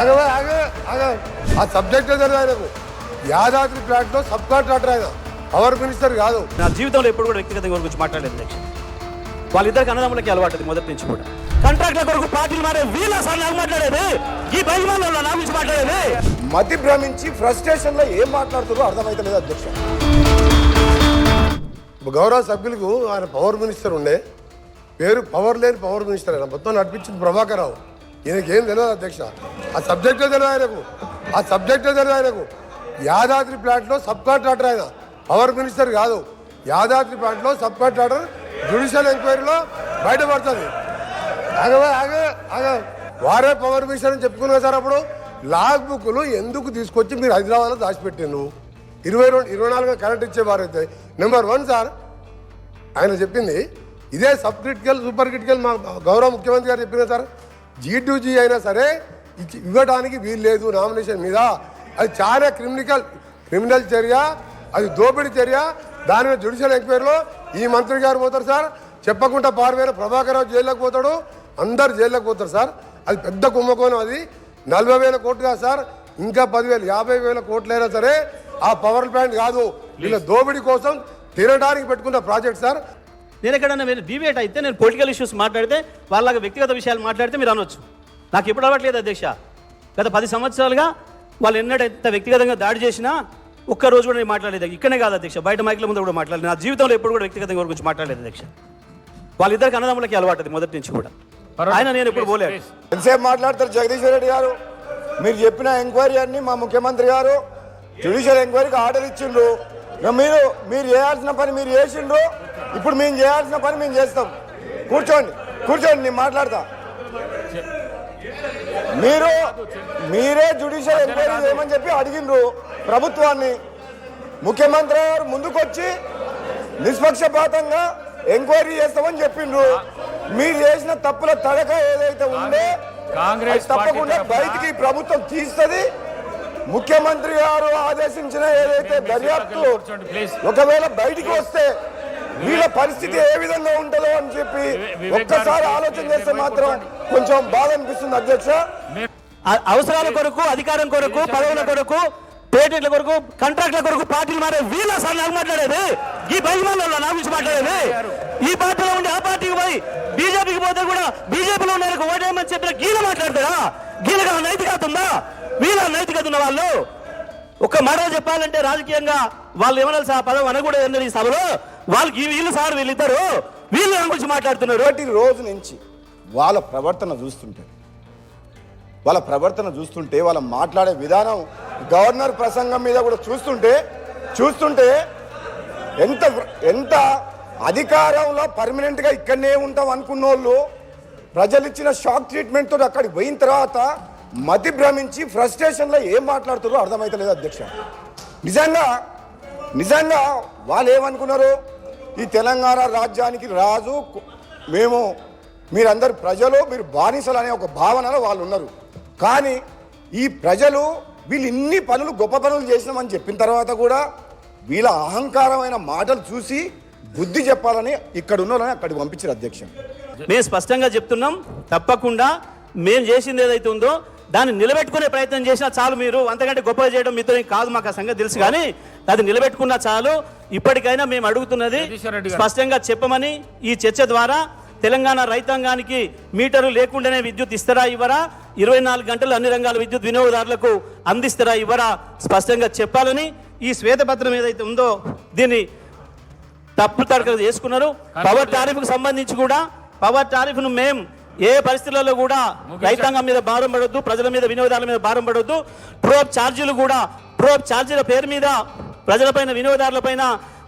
ఆగవా ఆగ ఆగ ఆ సబ్జెక్ట్ తెలియదు ఆయనకు. యాదాద్రి ప్లాంట్లో సబ్ కాంట్రాక్టర్ ఆయన. పవర్ మినిస్టర్ కాదు. నా జీవితంలో ఎప్పుడు కూడా వ్యక్తిగతంగా గురించి మాట్లాడలేదు అధ్యక్ష వాళ్ళిద్దరికి అన్నదమ్ములకి అలవాటు మొదటి నుంచి కూడా. కాంట్రాక్ట్ల కొరకు పార్టీలు మారే వీళ్ళ సార్ నాకు మాట్లాడేది. ఈ బహిమానంలో నా గురించి మాట్లాడేది. మతి భ్రమించి ఫ్రస్ట్రేషన్లో ఏం మాట్లాడుతారో అర్థమైతలేదు అధ్యక్ష. గౌరవ సభ్యులకు ఆయన పవర్ మినిస్టర్ ఉండే. పేరు పవర్ లేని పవర్ మినిస్టర్ ఆయన. మొత్తం నడిపించింది ప్రభాకర్ రావు. ఈయనకేం తెలియదు అధ్యక్ష. ఆ సబ్జెక్టే తెలియదు ఆయనకు. ఆ సబ్జెక్టే తెలియదు ఆయనకు. యాదాద్రి ప్లాంట్లో సబ్ కాంట్రాక్టర్ ఆయన. పవర్ మినిస్టర్ కాదు. యాదాద్రి ప్లాంట్లో సబ్ కాంట్రాక్టర్ జ్యుడిషియల్ ఎంక్వైరీలో బయటపడుతుంది. ఆగవా ఆగ వారే పవర్ మినిస్టర్ అని చెప్పుకున్నా సార్ అప్పుడు. లాగ్ బుక్లు ఎందుకు తీసుకొచ్చి మీరు హైదరాబాద్లో దాచిపెట్టాను ఇరవై రెండు ఇరవై నాలుగు కరెంట్ ఇచ్చేవారైతే. నెంబర్ వన్ సార్ ఆయన చెప్పింది ఇదే సబ్ క్రిటికల్ సూపర్ క్రిటికల్ మా గౌరవ ముఖ్యమంత్రి గారు చెప్పిన సార్. జీ టు జీ అయినా సరే ఇవ్వడానికి వీలు లేదు నామినేషన్ మీద. అది చాలా క్రిమినల్ క్రిమినల్ చర్య అది దోపిడీ చర్య. దాని మీద జ్యుడిషియల్ ఎంక్వైరీలో ఈ మంత్రి గారు పోతారు సార్. చెప్పకుండా పారిపోయిన ప్రభాకర్ రావు జైల్లోకి పోతాడు. అందరు జైల్లోకి పోతారు సార్. అది పెద్ద కుంభకోణం అది. నలభై వేల కోట్లు కాదు సార్. ఇంకా పదివేలు యాభై వేల కోట్లైనా సరే ఆ పవర్ ప్లాంట్ కాదు. వీళ్ళ దోపిడీ కోసం తినడానికి పెట్టుకున్న ప్రాజెక్ట్ సార్. నేను ఎక్కడైనా మీరు డిబేట్ అయితే నేను పొలిటికల్ ఇష్యూస్ మాట్లాడితే వాళ్ళకి వ్యక్తిగత విషయాలు మాట్లాడితే మీరు అనొచ్చు. నాకు ఎప్పుడు అవ్వట్లేదు అధ్యక్ష. గత పది సంవత్సరాలుగా వాళ్ళు ఎన్నడూ ఎంత వ్యక్తిగతంగా దాడి చేసినా ఒక్క రోజు కూడా నేను మాట్లాడలేదు. ఇక్కడనే కాదు అధ్యక్ష బయట మైకుల ముందు కూడా మాట్లాడలేదు. నా జీవితంలో ఎప్పుడు కూడా వ్యక్తిగతంగా గురించి మాట్లాడలేదు అధ్యక్ష. వాళ్ళిద్దరికి అన్నదమ్ములకి అలవాటు మొదటి నుంచి కూడా. ఆయన నేను ఎప్పుడు పోలేదు. ఎంతసేపు మాట్లాడతారు జగదీశ్వర్ రెడ్డి గారు? మీరు చెప్పిన ఎంక్వైరీ అన్ని మా ముఖ్యమంత్రి గారు జ్యుడిషియల్ ఎంక్వైరీకి ఆర్డర్ ఇచ్చిండ్రు. మీరు మీరు చేయాల్సిన పని మీరు చేసిండ్రు. ఇప్పుడు మేము చేయాల్సిన పని మేము చేస్తాం. కూర్చోండి కూర్చోండి నేను మాట్లాడతా. మీరు మీరే జ్యుడిషియల్ ఎంక్వైరీ చేయమని చెప్పి అడిగిండ్రు ప్రభుత్వాన్ని. ముఖ్యమంత్రి గారు ముందుకొచ్చి నిష్పక్షపాతంగా ఎంక్వైరీ చేస్తామని చెప్పిండ్రు. మీరు చేసిన తప్పుల తడక ఏదైతే ఉందో కాంగ్రెస్ తప్పకుండా బయటికి ప్రభుత్వం తీస్తుంది. ముఖ్యమంత్రి గారు ఆదేశించిన ఏదైతే దర్యాప్తు. ఒకవేళ బయటికి వస్తే వీళ్ళ పరిస్థితి ఏ విధంగా ఉంటుందో అని చెప్పి ఒక్కసారి ఆలోచన చేస్తే మాత్రం. కొంచెం బాధ అనిపిస్తుంది అధ్యక్ష. ఆ- అవసరాల కొరకు అధికారం కొరకు పదవుల కొరకు పేటెంట్ల కొరకు కాంట్రాక్ట్ల కొరకు పార్టీలు మారే వీళ్ళ సార్ నాకు మాట్లాడేది. ఈ బహిమానంలో నా గురించి మాట్లాడేది. ఈ పార్టీలో ఉండి ఆ పార్టీకి పోయి బీజేపీకి పోతే కూడా బీజేపీలో ఉన్న ఓటేయమని చెప్పిన గీల మాట్లాడతారా? గీలగా నైతికత ఉందా? వీళ్ళ నైతికత ఉన్న వాళ్ళు. ఒక మాట చెప్పాలంటే రాజకీయంగా వాళ్ళు ఏమన్నా సార్? పదం అనకూడదు ఏంటంటే ఈ సభలో. వాళ్ళకి వీళ్ళు సార్ వీళ్ళిద్దరు. వీళ్ళు దాని గురించి మాట్లాడుతున్నారు. ఒకటి రోజు నుంచి వాళ్ళ ప్రవర్తన చూస్తుంటే వాళ్ళ ప్రవర్తన చూస్తుంటే వాళ్ళ మాట్లాడే విధానం గవర్నర్ ప్రసంగం మీద కూడా చూస్తుంటే చూస్తుంటే ఎంత ఎంత అధికారంలో పర్మనెంట్గా ఇక్కడనే ఉంటాం అనుకున్న వాళ్ళు ప్రజలు ఇచ్చిన షాక్ ట్రీట్మెంట్తో అక్కడికి పోయిన తర్వాత మతి భ్రమించి ఫ్రస్ట్రేషన్లో ఏం మాట్లాడుతారో అర్థమైతలేదు అధ్యక్ష. నిజంగా నిజంగా వాళ్ళు ఏమనుకున్నారు ఈ తెలంగాణ రాజ్యానికి రాజు మేము మీరందరు ప్రజలు మీరు బానిసలు అనే ఒక భావనలో వాళ్ళు ఉన్నారు. కానీ ఈ ప్రజలు వీళ్ళు ఇన్ని పనులు గొప్ప పనులు చేసినామని చెప్పిన తర్వాత కూడా వీళ్ళ అహంకారమైన మాటలు చూసి బుద్ధి చెప్పాలని ఇక్కడ ఉన్న వాళ్ళని అక్కడికి పంపించారు అధ్యక్షుడు మేము స్పష్టంగా చెప్తున్నాం తప్పకుండా మేము చేసింది ఏదైతే ఉందో దాన్ని నిలబెట్టుకునే ప్రయత్నం చేసినా చాలు మీరు. అంతకంటే గొప్పగా చేయడం మీతో కాదు మాకు ఆ సంగతి తెలుసు కానీ అది నిలబెట్టుకున్నా చాలు. ఇప్పటికైనా మేము అడుగుతున్నది. స్పష్టంగా చెప్పమని ఈ చర్చ ద్వారా తెలంగాణ రైతాంగానికి మీటరు లేకుండానే విద్యుత్ ఇస్తారా ఇవ్వరా? ఇరవై నాలుగు గంటలు అన్ని రంగాల విద్యుత్ వినియోగదారులకు అందిస్తారా ఇవ్వరా? స్పష్టంగా చెప్పాలని ఈ శ్వేతపత్రం ఏదైతే ఉందో దీన్ని తప్పు తడకలు చేసుకున్నారు. పవర్ టారిఫ్కు సంబంధించి కూడా పవర్ టారిఫ్ను మేం ఏ పరిస్థితులలో కూడా రైతాంగం మీద భారం పడొద్దు ప్రజల మీద వినియోగదారుల మీద భారం పడొద్దు. ట్రోప్ ఛార్జీలు కూడా ట్రోప్ ఛార్జీల పేరు మీద ప్రజలపైన వినియోగదారులపైన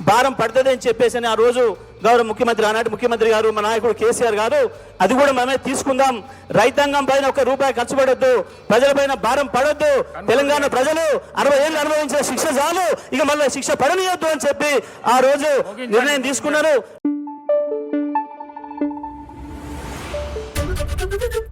భారం పడుతుంది అని చెప్పేసి అని ఆ రోజు గౌరవ ముఖ్యమంత్రి ఆనాటి ముఖ్యమంత్రి గారు మా నాయకుడు కేసీఆర్ గారు అది కూడా మనమే తీసుకుందాం. రైతాంగం పైన ఒక రూపాయి ఖర్చు పడొద్దు ప్రజలపైన భారం పడొద్దు. తెలంగాణ ప్రజలు అరవై ఏళ్ళు అనుభవించిన శిక్ష చాలు ఇక మళ్ళీ శిక్ష పడనీయొద్దు అని చెప్పి ఆ రోజు నిర్ణయం తీసుకున్నారు. Thank you.